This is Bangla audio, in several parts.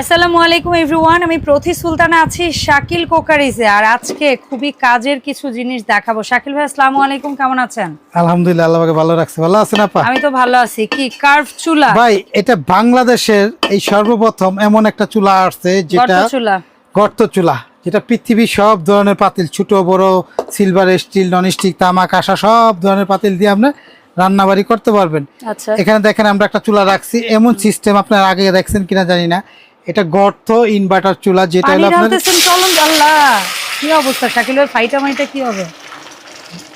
আসসালামু আলাইকুম এভরিওয়ান আমি প্রতি সুলতানা আছি শাকিল কোকারিজে আর আজকে খুবই কাজের কিছু জিনিস দেখাবো। শাকিল ভাই আসসালামু আলাইকুম কেমন আছেন? আলহামদুলিল্লাহ আল্লাহ ভালো রাখছে। ভালো আছেন আপা? আমি তো ভালো আছি। কি কার্ভ চুলা? ভাই এটা বাংলাদেশের এই সর্বপ্রথম এমন একটা চুলা আসছে যেটা গর্ত চুলা। গর্ত চুলা যেটা পৃথিবীর সব ধরনের পাতিল ছোট বড় সিলভার স্টিল নন স্টিক তামা কাঁসা সব ধরনের পাতিল দিয়ে আপনি রান্নাবাড়ি করতে পারবেন। আচ্ছা। এখানে দেখেন আমরা একটা চুলা রাখছি। এমন সিস্টেম আপনার আগে দেখছেন কিনা জানি না। এটা গর্ত ইনভার্টার চুলা যেটা হলো আপনার চলুন আল্লাহ কি অবস্থা? শাকিল ভাই ফাইটা মাইটা কি হবে?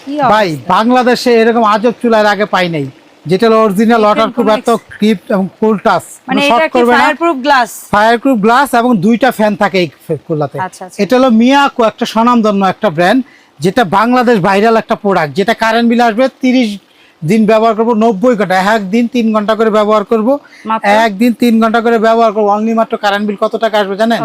কি ভাই বাংলাদেশে এরকম আজব চুলার আগে পাই নাই। যেটা অরিজিনাল ওয়াটার খুব এত ক্রিপ এবং কুল টাচ মানে শর্ট এটা কি করবে না। Fire proof glass fire proof glass এবং দুইটা ফ্যান থাকে এই কুলাতে আচ্ছা, আচ্ছা। এটা হলো মিয়াকো একটা স্বনামধন্য একটা ব্র্যান্ড যেটা বাংলাদেশ ভাইরাল একটা প্রোডাক্ট যেটা কারেন্ট বিল আসবে তিরিশ দিন ব্যবহার করব নব্বই ঘণ্টা। একদিন তিন ঘণ্টা করে ব্যবহার করব? একদিন তিন ঘণ্টা করে ব্যবহার করব। অনলি মাত্র কারেন্ট বিল কত টাকা আসবে জানেন?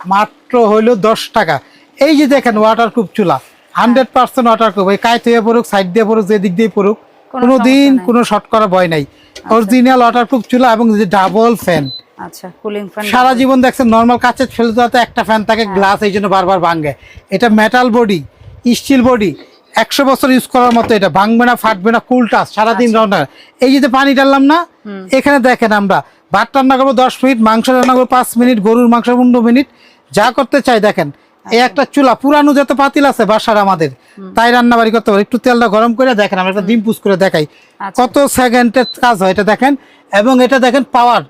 মাত্র হইল দশ টাকা। এই যে দেখেন ওয়াটার প্রুফ চুলা। হান্ড্রেড পার্সেন্ট ওয়াটার প্রুফ এই কায় থেকে পড়ুক সাইড দিয়ে পড়ুক যে দিক দিয়ে পড়ুক কোনো দিন কোনো শর্ট করা ভয় নাই। অরিজিনাল ওয়াটার প্রুফ চুলা এবং যে ডাবল ফ্যান আচ্ছা কুলিং ফ্যান সারা জীবন দেখছেন নর্মাল কাছে ফেলে দেওয়াতে একটা ফ্যান থাকে হ্যাঁ। গ্লাস এই জন্য বারবার ভাঙে। এটা মেটাল বডি স্টিল বডি একশো বছর ইউজ করার মতো এটা ভাঙবে না ফাটবে না কুল টাচ সারাদিন আচ্ছা। রান্না এই যে পানি ডাললাম না এখানে দেখেন আমরা ভাত রান্না করব দশ মিনিট মাংস রান্না করব পাঁচ মিনিট গরুর মাংস পনেরো মিনিট। যা করতে চাই দেখেন এই একটা চুলা পুরানো যত পাতিল আছে বাসার আমাদের তাই রান্না বাড়ি করতে পারি। একটু তেলটা গরম করে দেখেন আমরা একটা ডিম পুষ করে দেখাই। আচ্ছা। কত সেকেন্ডের কাজ হয় এটা দেখেন। এবং এটা দেখেন পাওয়ার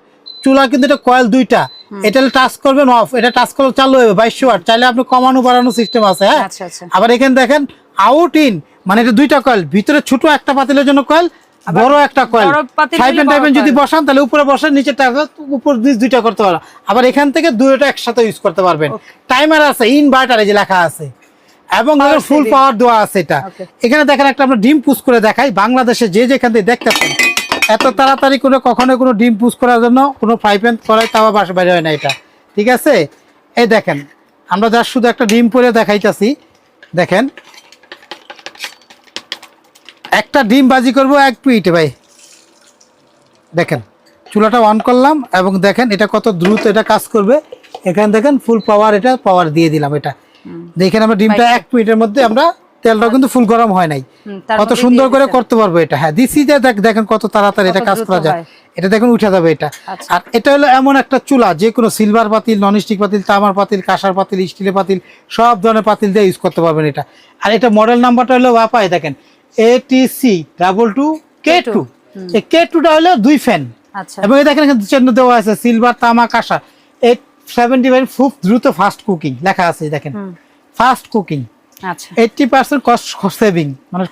চুলা কিন্তু এটা কয়েল দুইটা। এটা টাচ করবেন অফ এটা টাচ করলে চালু হবে বাইশশো ওয়াট। চাইলে আপনি কমানো বাড়ানো সিস্টেম আছে হ্যাঁ? আচ্ছা, আচ্ছা। আবার এখানে দেখেন আউট ইন মানে এটা দুইটা কয়েল ভিতরে ছোট একটা পাতিলের জন্য কয়েল বড় একটা কয়েল ফাইভ এন্ড বড় যদি বসান তাহলে উপরে বসান নিচে উপর নিচ দুইটা করতে পারো। আবার এখান থেকে দুইটা একসাথে ইউজ করতে পারবেন। টাইমার আছে ইনভার্টার এই যে লেখা আছে। এবং ফুল পাওয়ার দেওয়া আছে এটা। এখানে দেখেন একটা আমরা ডিম পুশ করে দেখাই। বাংলাদেশে যে যেখান থেকে দেখতেছেন এত তাড়াতাড়ি করে কখনো কোনো ডিম পুশ করার জন্য কোনো ফ্রাই প্যান করাই তাওয়া বাসা বাইরে হয় না এটা। ঠিক আছে? এই দেখেন আমরা যার শুধু একটা ডিম পরে দেখাইতেছি। দেখেন একটা ডিম বাজি করব এক মিনিটে ভাই। দেখেন চুলাটা অন করলাম এবং দেখেন এটা কত দ্রুত এটা কাজ করবে। এখানে দেখেন ফুল পাওয়ার এটা পাওয়ার দিয়ে দিলাম এটা। দেখেন আমরা ডিমটা এক মিনিটের মধ্যে আমরা তেলটা কিন্তু ফুল গরম হয় নাই। কত সুন্দর করে করতে পারব এটা। হ্যাঁ দিছি যে দেখ- দেখেন কত তাড়াতাড়ি এটা কাজ করা যায়। এটা দেখুন উঠে যাবে এটা। আচ্ছা। আর এটা হলো এমন একটা চুলা যে কোনো সিলভার পাতিল নন স্টিক পাতিল তামার পাতিল কাঁসার পাতিল স্টিলের পাতিল সব ধরনের পাতিল দিয়ে ইউজ করতে পারবেন এটা। আর এটা মডেল নাম্বারটা হলো বাপাই দেখেন। ATC double two K two এই কে টুটা হলো দুই ফ্যান আচ্ছা। এবং দেখেন এখানে চিহ্ন দেওয়া আছে সিলভার তামা কাঁসা এই সেভেন্টি ফাইভ খুব দ্রুত ফাস্ট কুকিং লেখা আছে দেখেন। ফাস্ট কুকিং আচ্ছা। এইটটি পার্সেন্ট কস্ট সেভিং মানে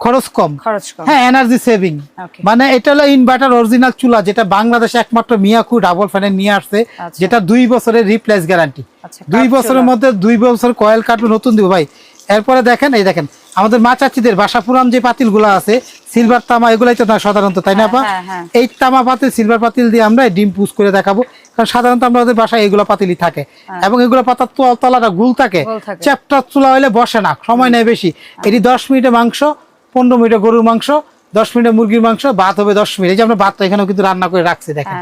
খরচ কম। হ্যাঁ এনার্জি সেভিং মানে এটা হলো ইনভার্টার অরিজিনাল চুলা যেটা বাংলাদেশে একমাত্র মিয়াকু ডাবল ফ্যানে নিয়ে আসছে আচ্ছা। যেটা দুই বছরের রিপ্লেস গ্যারান্টি আচ্ছা, দুই বছরের মধ্যে দুই বছর কয়েল কাটবে নতুন দিব। ভাই এরপরে দেখেন এই দেখেন আমাদের মা চাচিদের বাসা পুরান যে পাতিলগুলো আছে সিলভার তামা এগুলাই তো সাধারণত তাই না হ্যাঁ, হ্যাঁ, হ্যাঁ। এই তামা পাতিল সিলভার পাতিল দিয়ে আমরা ডিম পুষ করে দেখাবো। কারণ সাধারণত আমাদের বাসায় এগুলো পাতিলই থাকে। এবং এগুলো পাতার তলাটা গুল থাকে। চ্যাপটা চুলা হলে বসে না সময় নেয় বেশি। এটি দশ মিনিটে মাংস পনেরো মিনিটে গরুর মাংস দশ মিনিটে মুরগির মাংস ভাত হবে দশ মিনিট। এই যে আমরা ভাতটা এখানেও কিন্তু রান্না করে রাখছি দেখেন।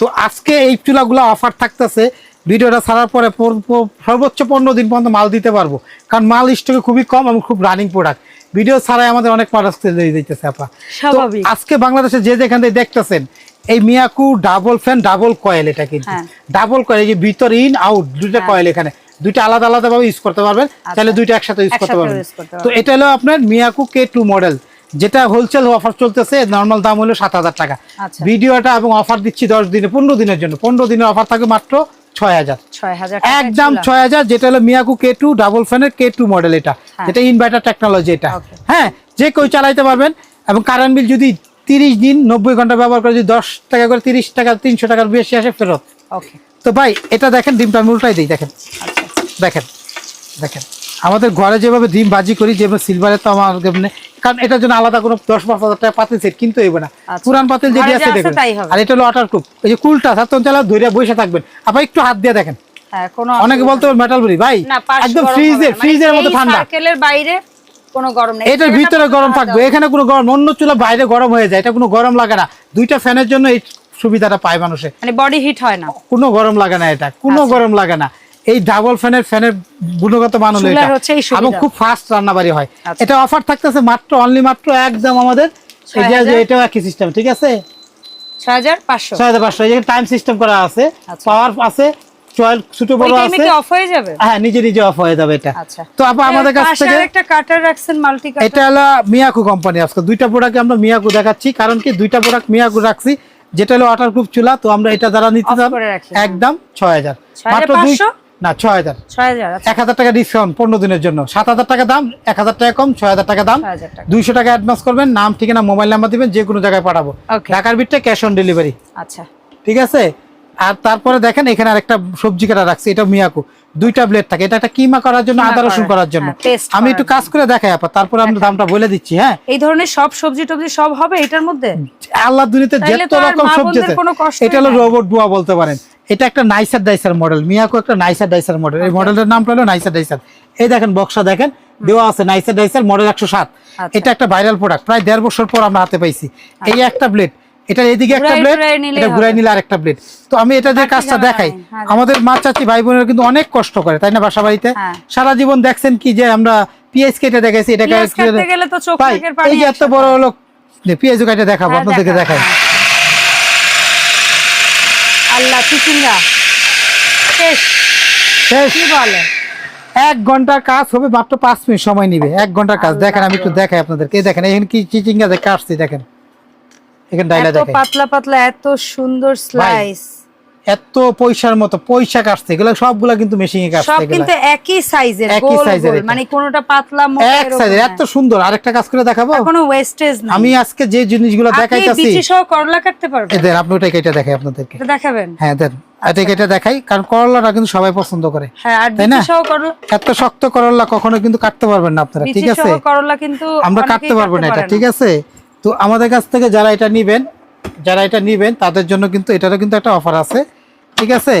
তো আজকে এই চুলাগুলো অফার থাকতেছে ভিডিওটা ছাড়ার পরে সর্বোচ্চ পনেরো দিন পর্যন্ত মাল দিতে পারব। কারণ মাল স্টকে খুবই কম এবং খুব রানিং প্রোডাক্ট ভিডিও ছাড়াই আমাদের অনেক প্রোডাক্ট দিতেছে আপা। স্বাভাবিক। আজকে বাংলাদেশে যে যেখান থেকে দেখতেছেন এই Miyako double fan double coil এটা কিন্তু। হ্যাঁ। ডাবল কয়েল এই যে ভিতর ইন আউট দুইটা কয়েল এখানে। দুইটা আলাদা আলাদা ভাবে ইউজ করতে পারবেন তাহলে দুইটা একসাথে ইউজ করতে পারবেন। তো এটা হলো আপনার মিয়াকু কে টু মডেল যেটা হোলসেল অফার চলতেছে নর্মাল দাম হলো সাত হাজার টাকা। আচ্ছা। ভিডিওটা এবং অফার দিচ্ছি দশ দিনে পনেরো দিনের জন্য। পনেরো দিনের অফার থাকে মাত্র ছয় হাজার। একদম ছয় হাজার যেটা হলো মিয়াকু কে টু ডাবল ফ্যানের কে টু মডেল এটা। যেটা ইনভার্টার টেকনোলজি এটা। হ্যাঁ যে কেউ চালাইতে পারবেন এবং কারেন্ট বিল যদি তিরিশ দিন নব্বই ঘণ্টা ব্যবহার করে যদি দশ টাকা করে তিরিশ টাকা তিনশো টাকার বেশি আসে ফেরত। তো ভাই এটা দেখেন ডিমটা আমি উল্টাই দিই দেখেন। আচ্ছা। দেখেন দেখেন। আমাদের ঘরে যেভাবে ডিম বাজি করি যেভাবে সিলভারের তো আমার কারণ এটার জন্য আলাদা কোনো দশ পাঁচ হাজার টাকা পাতিল সেট কিনতে হইবে না। আচ্ছা। পুরান পাতিল যেটি আছে দেখুন। আর এটা হলো ওয়াটার প্রুফ এই যে কুলটা সাতন চালা ধরে বসে থাকবেন। আবার একটু হাত দিয়ে দেখেন। হ্যাঁ অনেকে বলতে মেটাল বড়ি ভাই একদম ফ্রিজের। মানে ফ্রিজের মতো ঠান্ডা। বাইরে কোনো গরম নেই। এটার ভিতরে গরম থাকবে। এখানে কোনো গরম অন্য চুলা বাইরে গরম হয়ে যায়। এটা কোনো গরম লাগে না। দুইটা ফ্যানের জন্য এই সুবিধাটা পায় মানুষে। মানে বডি হিট হয় না। কোনো গরম লাগে না এটা। কোনো আচ্ছা। গরম লাগে না। এই ডাবল ফ্যানের ফ্যানের গুণগত মান হলো এটা। এবং খুব ফাস্ট রান্নাবাড়ি হয়। আচ্ছা। এটা অফার থাকতেছে মাত্র অনলি মাত্র একদম আমাদের এই যে- 6000 এটাও একই সিস্টেম ঠিক আছে? ছয় হাজার পাঁচশো। ছয় হাজার পাঁচশো টাইম সিস্টেম করা আছে। আচ্ছা। পাওয়ার আছে ছোট বড় আছে। অফ হয়ে যাবে? হ্যাঁ নিজে নিজে অফ হয়ে যাবে এটা। আচ্ছা। তো আপা আমাদের কাছ থেকে আরেকটা কাটার রাখছেন মাল্টি কাটার এটা হলো মিয়াকু কোম্পানি আজকে। দুইটা প্রোডাক্ট আমরা মিয়াকু দেখাচ্ছি কারণ কি দুইটা প্রোডাক্ট মিয়াকু রাখছি যেটা হলো ওয়াটারপ্রুফ চুলা। তো আমরা এটা দ্বারা নিতে চান একদম ছয় হাজার। মাত্র না ছয় হাজার। ছয় হাজার আচ্ছা। এক হাজার টাকা ডিসকাউন্ট পনেরো দিনের জন্য। সাত হাজার টাকা দাম এক হাজার টাকা কম ছয় হাজার টাকা দাম। দুইশো টাকা অ্যাডভান্স করবেন নাম ঠিকানা মোবাইল নাম্বার দিবেন যে কোনো জায়গায় পাঠাবো। ঢাকার বিটটা ক্যাশ অন ডেলিভারি আচ্ছা। ঠিক আছে? আর তারপরে দেখেন এখানে আরেকটা সবজি কাটা রাখছি এটা মিয়াকু। দুইটা ব্লেড থাকে। এটা একটা কিমা করার জন্য আদা রসুন করার, জন্য। হ্যাঁ, আমি একটু কাজ করে দেখাই আপা। তারপরে আমরা দামটা বলে দিচ্ছি হ্যাঁ? এই ধরনের সব সবজি টবজি সব হবে এটার মধ্যে? আল্লাহ দুনিয়াতে যত রকম সবজি এটা হলো রোবট ডুয়া বলতে পারেন। এটা একটা নাইসার ডাইসার মডেল মিয়াকো একটা নাইসার ডাইসার মডেল। এই মডেলের নামটা হলো নাইসার ডাইসার। এই দেখেন বক্সা দেখেন দেওয়া আছে নাইসার ডাইসার মডেল একশো সাত। আচ্ছা। এটা একটা ভাইরাল প্রোডাক্ট প্রায় দেড় বছর পর আমরা হাতে পাইছি। এই একটা ব্লেড এটা এদিকে একটা ব্লেড এটা ঘুরাই। নিলে আরেকটা ব্লেড তো আমি এটা যে কাজটা দেখাই। হ্যাঁ, আমাদের মা চাচি ভাই বোনেরা কিন্তু অনেক কষ্ট করে তাই না বাসা বাড়িতে হ্যাঁ। সারা জীবন দেখছেন কি যে আমরা পিএস কেটে দেখেছি এটা এই যে এত বড় হলো পিএস কেটে দেখাবো হ্যাঁ, আপনাদেরকে দেখাই। আল্লাহ চিচিঙ্গা শেষ। শেষ। কি বলে? এক ঘণ্টার কাজ হবে মাত্র পাঁচ মিনিট সময় নিবে। এক ঘণ্টার কাজ। দেখেন আমি একটু দেখাই আপনাদেরকে। কে দেখেন এখানে কি চিচিঙ্গা দেখে আসছি দেখেন। এখানে ডাইলা দেখেন। পাতলা পাতলা এত সুন্দর স্লাইস এত পয়সার মতো পয়সা কাটছে এগুলো সবগুলা কিন্তু মেশিনে কাটছে সব কিন্তু একই সাইজের একই এটা। মানে কোনোটা পাতলা মোটা এক সাইজের এত সুন্দর। আরেকটা কাজ করে দেখাবো। কোনো ওয়েস্টেজ নাই। আমি আজকে যে জিনিসগুলো দেখাইতাছি বিচি সহ করলা কাটতে পারবেন? এদের আপনি ওটা কেটে দেখাই আপনাদেরকে। দেখাবেন? হ্যাঁ দেন। এটা কেটে দেখাই কারণ করলাটা কিন্তু সবাই পছন্দ করে। হ্যাঁ তাই না? এত শক্ত করলা কখনো কিন্তু কাটতে পারবেন না আপনারা ঠিক আছে? করলা কিন্তু আমরা কাটতে পারব না এটা ঠিক আছে? তো আমাদের কাছ থেকে যারা এটা নিবেন যারা এটা নিবেন তাদের জন্য কিন্তু এটারও কিন্তু একটা অফার আছে। ঠিক আছে?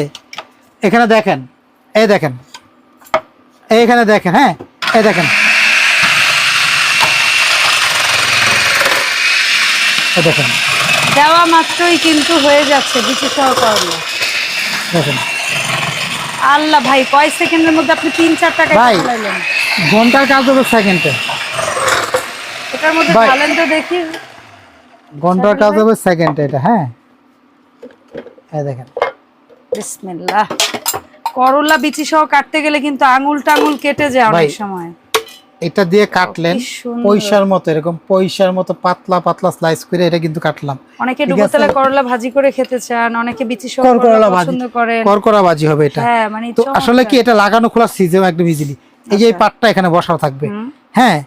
এখানে দেখেন। এই দেখেন। এইখানে দেখেন হ্যাঁ? এই দেখেন। দেখেন। দেওয়া মাত্রই কিন্তু হয়ে যাচ্ছে বিচি সহ করলা দেখেন। আল্লাহ ভাই কয় সেকেন্ডের মধ্যে আপনি তিন চার টাকা ভাই। ঘণ্টার কাজ হবে সেকেন্ডে এটার মধ্যে ঢালেন তো দেখি। ঘণ্টার কাজ হবে সেকেন্ডে এটা হ্যাঁ? দেখেন। বিসমিল্লাহ। করলা বিচি সহ কাটতে গেলে কিন্তু আঙুল টাঙুল কেটে যায় অনেক সময়। এটা দিয়ে কাটলেন পয়সার মতো এরকম পয়সার মতো পাতলা পাতলা স্লাইস করে এটা কিন্তু কাটলাম। অনেকে করলা ভাজি করে খেতে চান অনেকে বিচি সহ করলা পছন্দ করকরা ভাজি হবে এটা। হ্যাঁ মানে তো আসলে কি এটা লাগানো খোলা সিজে একদম ইজিলি এই যে এই পাটটা এখানে বসানো থাকবে। হ্যাঁ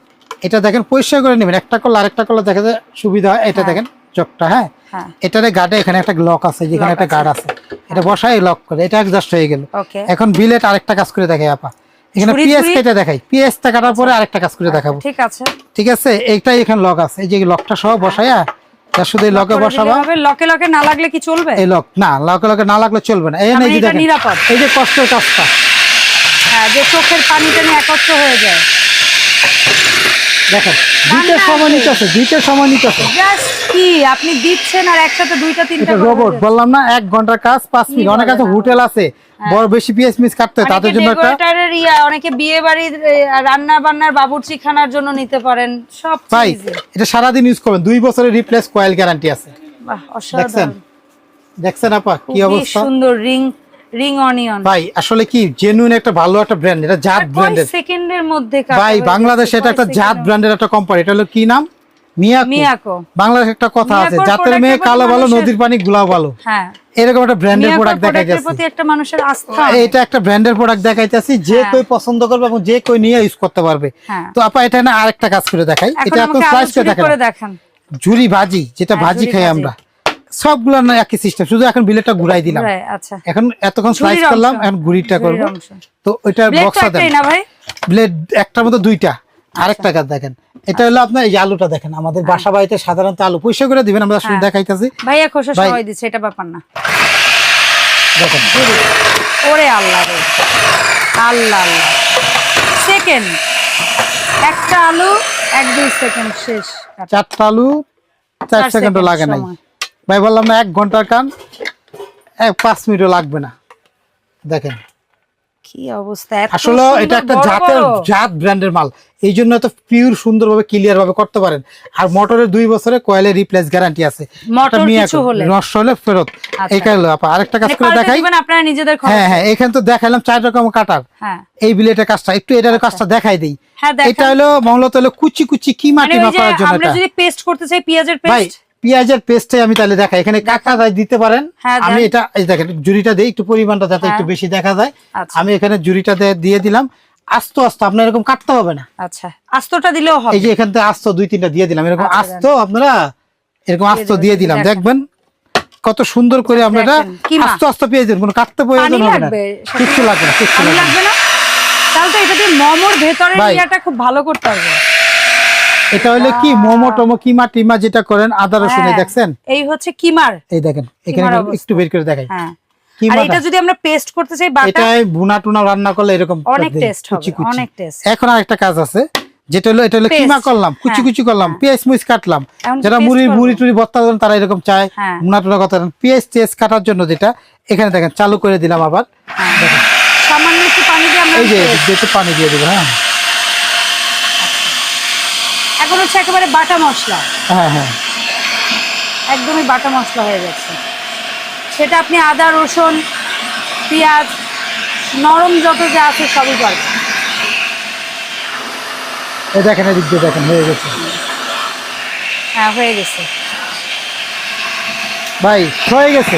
এটা দেখেন পরিষ্কার করে নেবেন। একটা করলে আরেকটা করলে দেখা যায় সুবিধা হয়। এটা দেখেন চকটা হ্যাঁ? হ্যাঁ। এটারে গার্ডে এখানে একটা লক আছে যেখানে একটা গার্ড আছে। এটা বসাই লক করে। এটা অ্যাডজাস্ট হয়ে গেল। এখন বিলেট আরেকটা কাজ করে দেখাই আপা। এখানে পিএস? কেটে দেখাই। পিএসটা কাটার পরে আরেকটা কাজ করে দেখাবো। ঠিক আছে। ঠিক আছে? এইটাই এখানে লক আছে। এই যে লকটা সহ বসাইয়া তার শুধু এই লকে বসাবা। লকে লকে না লাগলে কি চলবে? এই লক না লকে লকে না লাগলে চলবে না। এই মানে যে এটা দেখেন। নিরাপদ। এই যে কষ্টের কাজটা। হ্যাঁ যে চোখের পানিটা নিয়ে একত্র হয়ে যায়। দেখেন রান্না সময় আছে। নিতেছে দুইটার সময় নিতেছে কি আপনি দিচ্ছেন আর একসাথে দুইটা তিনটা রোবট বললাম না এক ঘণ্টার কাজ পাঁচ মিনিট। অনেক আছে হোটেল আছে বড় বেশি পিএস মিস কাটতে তাদের জন্য একটা ডেকোরেটরের ইয়া অনেকে বিয়ে বাড়ির রান্না বান্নার বাবুর্চি খানার জন্য নিতে পারেন। সব ভাই এটা সারাদিন ইউজ করবেন দুই বছরের রিপ্লেস কয়েল গ্যারান্টি আছে। বাহ দেখছেন অসাধারণ। দেখছেন? আপা কি অবস্থা? সুন্দর রিং রিং অনিয়ন ভাই আসলে কি জেনুইন একটা ভালো একটা ব্র্যান্ড এটা জাত ব্র্যান্ডের সেকেন্ডের মধ্যে ভাই হয়ে বাংলাদেশে এটা একটা জাত ব্র্যান্ডের একটা কোম্পানি এটা হলো কি নাম? মিয়াকো। বাংলাদেশে একটা কথা আছে জাতের মেয়ে কালো ভালো নদীর পানি গুলা ভালো। হ্যাঁ। এরকম একটা ব্র্যান্ডের প্রোডাক্ট দেখা প্রোডাক্টের প্রতি একটা মানুষের আস্থা এটা একটা ব্র্যান্ডের প্রোডাক্ট দেখাইতেছি যে হ্যাঁ। কই পছন্দ করবে এবং যে কই নিয়ে ইউজ করতে পারবে। হ্যাঁ। তো আপা এটা না আরেকটা কাজ করে দেখাই। এটা এখন করে দেখান। ঝুরি ভাজি যেটা হ্যাঁ, ভাজি খাই আমরা। সবগুলো না একই সিস্টেম শুধু এখন বিলেটটা ঘুরাই দিলাম। আচ্ছা। এখন এতক্ষণ স্লাইস করলাম এখন ঘুরিটা করব। তো ওইটার বক্সটা দেন ব্লেড একটার মধ্যে দুইটা। আচ্ছা। আরেকটা কাজ দেখেন। এটা হলো আপনার এই আলুটা দেখেন। আমাদের বাসা বাড়িতে সাধারণত আলু পয়সা করে দিবেন আমরা শুধু হ্যাঁ। দেখাইতেছি। ভাইয়া খোসা সবাই দিচ্ছে এটা ব্যাপার না। দেখেন। ওরে আল্লাহ রে। আল্লাহ আল্লাহ। সেকেন্ড একটা আলু এক দুই সেকেন্ড শেষ। চারটা আলু চার সেকেন্ডও লাগে নাই। ভাই বললাম না এক ঘণ্টার কান এক পাঁচ মিনিটও লাগবে না। দেখেন। কি অবস্থা আসলে এটা একটা জাতের জাত ব্র্যান্ডের মাল। এই জন্য পিওর সুন্দরভাবে ক্লিয়ার ভাবে করতে পারেন। আর মোটরের দুই বছরে রিপ্লেস গ্যারান্টি আছে। মোটর কিছু হলে? নষ্ট হলে ফেরত। আচ্ছা। এই কারণে আপা আরেকটা কাজ মানে করে দেখাই। আপনারা নিজেদের খরচ। হ্যাঁ হ্যাঁ এখানে তো দেখাইলাম চার রকম কাটার হ্যাঁ। এই বিলেটের কাজটা একটু এটার কাজটা দেখাই দিই। হ্যাঁ দেখান। এটা হলো মূলত হলো কুচি কুচি কি মাটি যে করার জন্য আমরা যদি পেস্ট করতে চাই পেঁয়াজের পেস্ট পেঁয়াজের পেস্টে আমি তাহলে দেখাই। এখানে কাকা যায় দিতে পারেন। হ্যাঁ, আমি এটা এই দেখেন জুড়িটা দিই একটু পরিমাণটা যাতে একটু হ্যাঁ। বেশি দেখা যায়। আচ্ছা। আমি এখানে জুড়িটা দিয়ে- দিয়ে দিলাম। আস্তে আস্তে আপনার এরকম কাটতে হবে না। আচ্ছা। আস্তটা দিলেও হবে। এই যে এখান থেকে আস্ত দুই তিনটা দিয়ে দিলাম। এরকম আচ্ছা, আস্ত আপনারা এরকম আস্ত দিয়ে দিলাম। দেখবেন কত সুন্দর করে আমরা এটা আস্তে আস্তে পেয়ে দেবেন কোনো কাটতে প্রয়োজন হবে না। লাগবে। কিচ্ছু লাগবে না কিচ্ছু লাগবে না। তাহলে তো এটা দিয়ে মোমোর ভেতরের ইয়াটা খুব ভালো করতে হবে। এটা হলো কি? মোমো টোমো কিমা টিমা যেটা করেন আদা রসুনে হ্যাঁ। দেখছেন? এই হচ্ছে কিমার। এই দেখেন এখানে একটু- বের করে দেখাই। হ্যাঁ। আর এটা যদি আমরা পেস্ট করতে চাই বাটা এটাই ভুনা টুনা রান্না করলে এরকম অনেক টেস্ট হবে কুচি কুচি। অনেক টেস্ট এখন আরেকটা কাজ আছে যেটা হলো এটা হলো কিমা করলাম কুচি হ্যাঁ, কুচি করলাম পেঁয়াজ মুচ কাটলাম। যারা মুড়ি মুড়ি টুড়ি বত্তা দেন তারা এরকম চায় টুনা কথা পেঁয়াজ টেস্ট কাটার জন্য যেটা এখানে দেখেন চালু করে দিলাম আবার। দেখেন সামান্য একটু পানি দিয়ে আমরা এই যে। পানি দিয়ে দিব হ্যাঁ। এখন হচ্ছে একেবারে বাটা মশলা। হ্যাঁ হ্যাঁ। একদমই বাটা মশলা হয়ে যাচ্ছে সেটা আপনি আদা রসুন পেঁয়াজ নরম যত যা আছে সবই পারবেন এই দেখেন এদিক দিয়ে দেখেন হয়ে গেছে। হ্যাঁ হয়ে গেছে। ভাই হয়ে গেছে।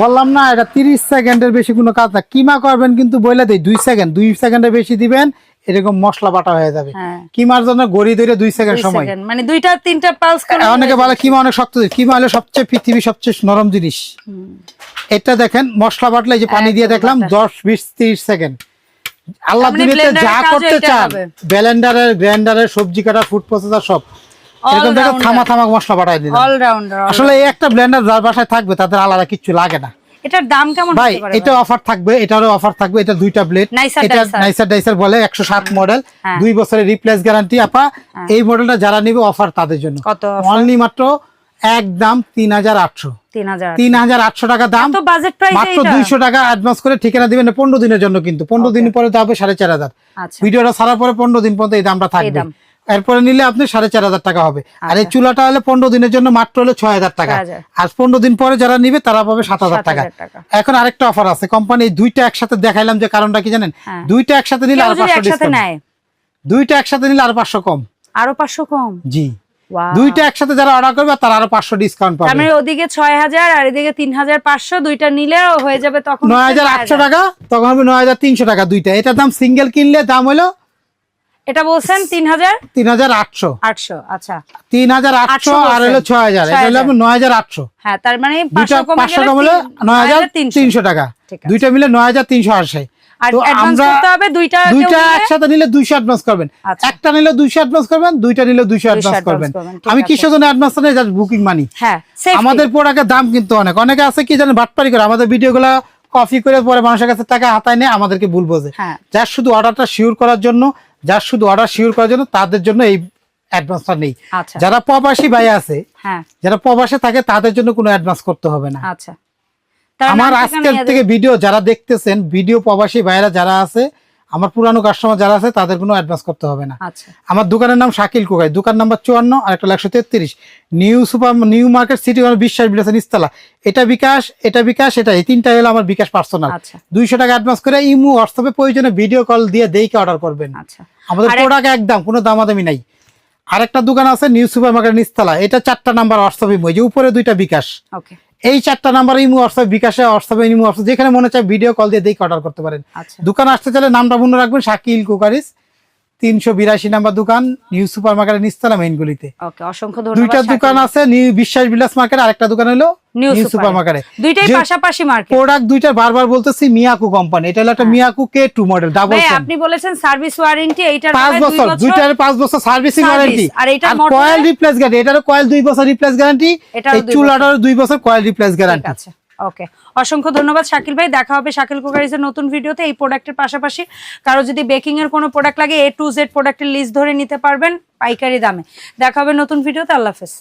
বললাম না এটা তিরিশ সেকেন্ডের বেশি কোনো কাজ না। কিমা করবেন কিন্তু বলে দেই দুই সেকেন্ড দুই সেকেন্ডের বেশি দিবেন এরকম মশলা বাটা হয়ে যাবে। হ্যাঁ। কিমার জন্য গড়ি ধরে দুই সেকেন্ড সময়। মানে দুইটা তিনটা পালস করে অনেকে বলে কিমা অনেক শক্ত কিমা হলো সবচেয়ে পৃথিবীর সবচেয়ে নরম জিনিস। এটা দেখেন মশলা বাটলে যে পানি দিয়ে দেখলাম। দশ বিশ তিরিশ সেকেন্ড। আল্লাহ মানে যা করতে চান হবে। ব্লেন্ডারের গ্রাইন্ডারের সবজি কাটা ফুড প্রসেসর সব। এরকম All-rounder. থামা থামা মশলা বাটাই দিলাম। অলরাউন্ডার আসলে এই একটা ব্লেন্ডার যার বাসায় থাকবে তাদের আলাদা কিচ্ছু লাগে না। এটার দাম কেমন ভাই এটা অফার থাকবে এটারও অফার থাকবে এটা দুইটা ব্লেড এটা নাইসার ডাইসার বলে একশো সাত মডেল হ্যাঁ। দুই বছরের রিপ্লেস গ্যারান্টি আপা। এই মডেলটা যারা নিবে অফার তাদের জন্য। কত অনলি মাত্র একদম তিন হাজার আটশো। তিন হাজার তিন হাজার আটশো টাকা দাম। তো বাজেট প্রাইস মাত্র এইটা? দুইশো টাকা অ্যাডভান্স করে ঠিকানা দিবেন দিনের জন্য কিন্তু। পনেরো দিন পরে সাড়ে চার হাজার। আচ্ছা। ভিডিওটা ছাড়ার পরে পনেরো দিন পর্যন্ত এই দামটা থাকবে। এরপরে নিলে আপনি সাড়ে চার হাজার টাকা হবে। আর এই আচ্ছা। চুলাটা হলে পনেরো দিনের জন্য মাত্র হলে ছয় হাজার টাকা। আর পনেরো দিন পরে যারা নিবে তারা পাবে সাত হাজার টাকা। এখন আরেকটা অফার আছে। কোম্পানি দুইটা একসাথে দেখাইলাম যে কারণটা কি জানেন? হ্যাঁ। দুইটা একসাথে নিলে আরও পাঁচশো ডিসকাউন্ট দুইটা একসাথে নিলে আরও পাঁচশো কম। আরও পাঁচশো কম? জি। দুইটা একসাথে যারা অর্ডার করবে তারা আরও পাঁচশো ডিসকাউন্ট পাবে। মানে ওদিকে ছয় হাজার আর এদিকে তিন হাজার পাঁচশো দুইটা নিলে হয়ে যাবে তখন নয় হাজার আটশো টাকা তখন হবে নয় হাজার তিনশো টাকা দুইটা। এটার দাম সিঙ্গেল কিনলে দাম হলো এটা বলছেন তিন হাজার তিন হাজার আটশো। আটশো আচ্ছা। তিন হাজার আটশো আর হলো ছয় হাজার এটা হলো 6,000 নয় হাজার আটশো। হ্যাঁ তার মানে কমে গেলে টাকা। দুইটা মিলে নয় হাজার তিনশো আশি আর অ্যাডভান্স করতে হবে দুইটা দুইটা একসাথে নিলে দুইশো অ্যাডভান্স করবেন। একটা নিলে দুইশো অ্যাডভান্স করবেন দুইটা নিলে দুইশো অ্যাডভান্স করবেন। করবেন, আমি কিসের জন্য অ্যাডভান্স নেই জাস্ট বুকিং মানি হ্যাঁ আমাদের প্রোডাক্টের দাম কিন্তু অনেক। অনেকে আছে কি জানেন বাটপারি করে। আমাদের ভিডিওগুলো কপি করে পরে মানুষের কাছে টাকা হাতায় নিয়ে আমাদেরকে ভুল বোঝে। হ্যাঁ। যার শুধু অর্ডারটা শিওর করার জন্য যার শুধু অর্ডার শিওর করার জন্য তাদের জন্য এই অ্যাডভান্সটা নেই। আচ্ছা। যারা প্রবাসী ভাই আছে হ্যাঁ। যারা প্রবাসে থাকে তাদের জন্য কোনো অ্যাডভান্স করতে হবে না। আচ্ছা। আমার আজকের থেকে ভিডিও যারা দেখতেছেন ভিডিও প্রবাসী ভাইরা যারা আছে আমার পুরানো কাস্টমার যারা আছে তাদের কোনো অ্যাডভান্স করতে হবে না। আচ্ছা। আমার দোকানের নাম শাকিল কুকাই। দোকান নাম্বার চুয়ান্ন আর একটা একশো তেত্রিশ। New super new market city Biswas বিলাসেন ইস্তালা এটা বিকাশ এটা বিকাশ এটা এই তিনটা হলো আমার বিকাশ পার্সোনাল আচ্ছা। দুইশো টাকা অ্যাডভান্স করে ইমু হোয়াটসঅ্যাপে প্রয়োজনে ভিডিও কল দিয়ে দেখে অর্ডার করবেন। আচ্ছা। আমাদের প্রোডাক্ট একদম কোনো দামাদামি নাই। আরেকটা দোকান আছে নিউ সুপার মার্কেট নিস্তালা এটা চারটা নাম্বার হোয়াটসঅ্যাপ ইমু। এই যে উপরে দুইটা বিকাশ। ওকে এই চারটা নাম্বার ইমু হোয়াটসঅ্যাপ বিকাশে হোয়াটসঅ্যাপে ইমু হোয়াটসঅ্যাপ যেখানে মনে চায় ভিডিও কল দিয়ে দেখে অর্ডার করতে পারেন। আচ্ছা। দোকান আসতে চাইলে নামটা মনে রাখবেন শাকিল কুকারিস। তিনশো বিরাশি নাম্বার দোকান নিউ সুপার মার্কেটের নিস্তালা মেইন গলিতে অসংখ্য দুইটা দোকান আছে নিউ বিশ্বাস বিলাস মার্কেট আরেকটা দোকান হলো নিউ নিউ সুপার সুপার মার্কেটে দুইটাই পাশাপাশি মার্কেট প্রোডাক্ট দুইটা বারবার বলতেছি মিয়াকু কোম্পানি এটা হলো একটা Miyako K two model double আপনি বলেছেন সার্ভিস ওয়ারেন্টি এইটার পাঁচ দুই বছর দুইটার বছর সার্ভিসিং ওয়ারেন্টি আর কয়েল রিপ্লেস গ্যারান্টি এটারও কয়েল দুই বছর রিপ্লেস গ্যারান্টি এই চুলাটারও বছর। কয়েল রিপ্লেস গ্যারান্টি ওকে অসংখ্য ধন্যবাদ, শাকিল ভাই। দেখা হবে শাকিল কুকারিজের নতুন ভিডিওতে এই প্রোডাক্টের পাশাপাশি। কারও যদি বেকিং এর কোনো প্রোডাক্ট লাগে এ টু জেড প্রোডাক্টের লিস্ট ধরে নিতে পারবেন পাইকারি দামে। দেখা হবে নতুন ভিডিওতে, আল্লাহ হাফেজ।